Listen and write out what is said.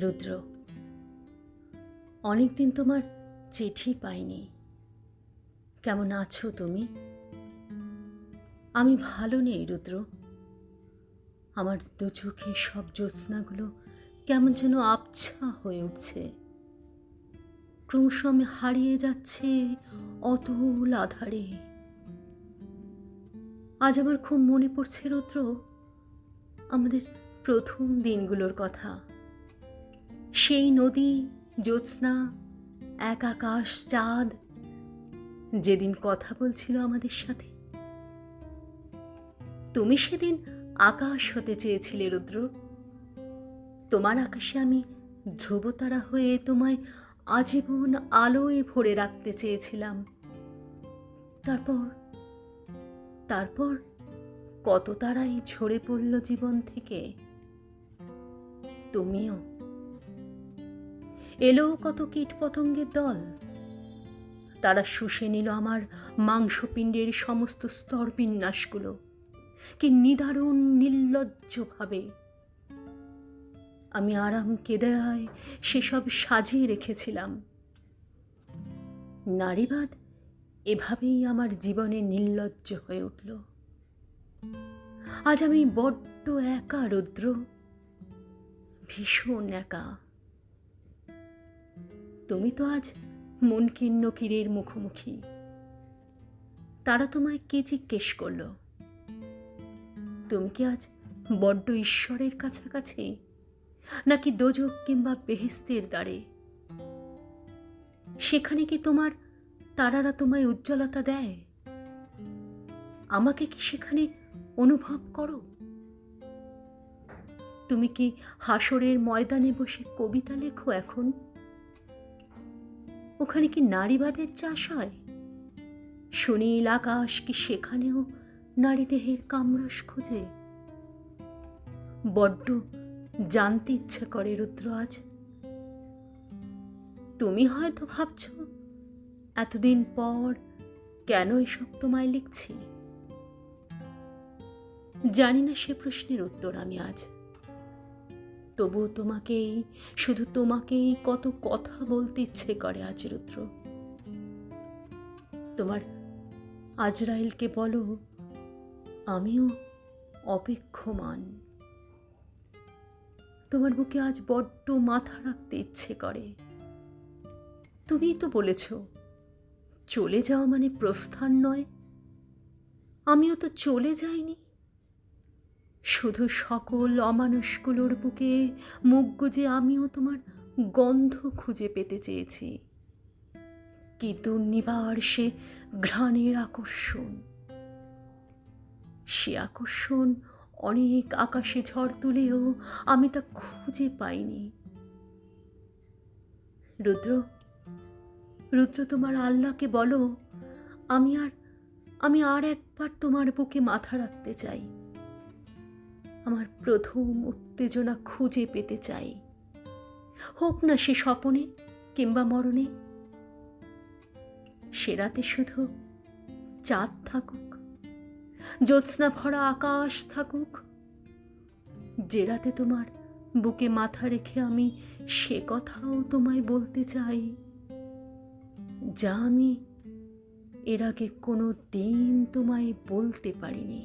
রুদ্র, অনেকদিন তোমার চিঠি পাইনি। কেমন আছো তুমি? আমি ভালো নেই রুদ্র। আমার দু চোখে সব জ্যোৎস্নাগুলো কেমন যেন আবছা হয়ে উঠছে। ক্রমশ আমি হারিয়ে যাচ্ছে অতল আধারে। আজ আমার খুব মনে পড়ছে রুদ্র, আমাদের প্রথম দিনগুলোর কথা। সেই নদী, জ্যোৎস্না, এক আকাশ চাঁদ, যেদিন কথা বলছিল আমাদের সাথে। তুমি সেদিন আকাশ হতে চেয়েছিলে, রুদ্র। তোমার আকাশে আমি ধ্রুবতারা হয়ে তোমায় আজীবন আলোয় ভরে রাখতে চেয়েছিলাম। তারপর তারপর কত তারাই ঝরে পড়ল জীবন থেকে, তুমিও এলো কত কীট পতঙ্গের দল? তারা শুষে নিল আমার মাংসপিণ্ডের সমস্ত স্তর বিন্যাসগুলো কি নিদারুণ নির্লজ্জভাবে। আমি আরাম কেদারায় সেসব সাজিয়ে রেখেছিলাম। নারীবাদ এভাবেই আমার জীবনে নির্লজ্জ হয়ে উঠল। আজ আমি বড্ড একা, রুদ্র। ভীষণ একা। তুমি তো আজ মনকিন্ন কিরের মুখোমুখি। তারা তোমায় কে জিজ্ঞেস করল? তুমি কি আজ বড্ড ঈশ্বরের কাছাকাছি? নাকি দোজক কিংবা বেহেস্তের দ্বারে? সেখানে কি তোমার তারারা তোমায় উজ্জ্বলতা দেয়? আমাকে কি সেখানে অনুভব করো? তুমি কি হাসরের ময়দানে বসে কবিতা লেখো এখন? ওখানে কি নারীবাদের চাষ হয়? সুনীল আকাশ কি সেখানেও নারী দেহের কামরস খোঁজে? বড্ড জানতে ইচ্ছে করে রুদ্র আজ। তুমি হয়তো ভাবছ, এতদিন পর কেন এসব তোমায় লিখছি? জানি না সে প্রশ্নের উত্তর আমি আজ। তবুও তোমাকেই, শুধু তোমাকেই কত কথা বলতে ইচ্ছে করে আজ রুদ্র। তোমার আজরাইলকে বলো, আমিও অপেক্ষমান। তোমার বুকে আজ বড্ড মাথা রাখতে ইচ্ছে করে। তুমিই তো বলেছ, চলে যাওয়া মানে প্রস্থান নয়। আমিও তো চলে যাইনি। শুধু সকল অমানুষগুলোর বুকে মুখ গুজে আমিও তোমার গন্ধ খুঁজে পেতে চেয়েছি। কি দুর্নিবার সে ঘ্রাণের আকর্ষণ। সে আকর্ষণ অনেক আকাশে ঝড় তুলেও আমি তা খুঁজে পাইনি। রুদ্র রুদ্র তোমার আল্লাহকে বলো, আমি আর আমি আর একবার তোমার বুকে মাথা রাখতে চাই। আমার প্রথম উত্তেজনা খুঁজে পেতে চাই। হোক না সে স্বপনে কিংবা মরণে। সে রাতে শুধু চাঁদ থাকুক, জ্যোৎস্না ভরা আকাশ থাকুক। যে রাতে তোমার বুকে মাথা রেখে আমি সে কথাও তোমায় বলতে চাই, যা আমি এর আগে কোনো দিন তোমায় বলতে পারিনি।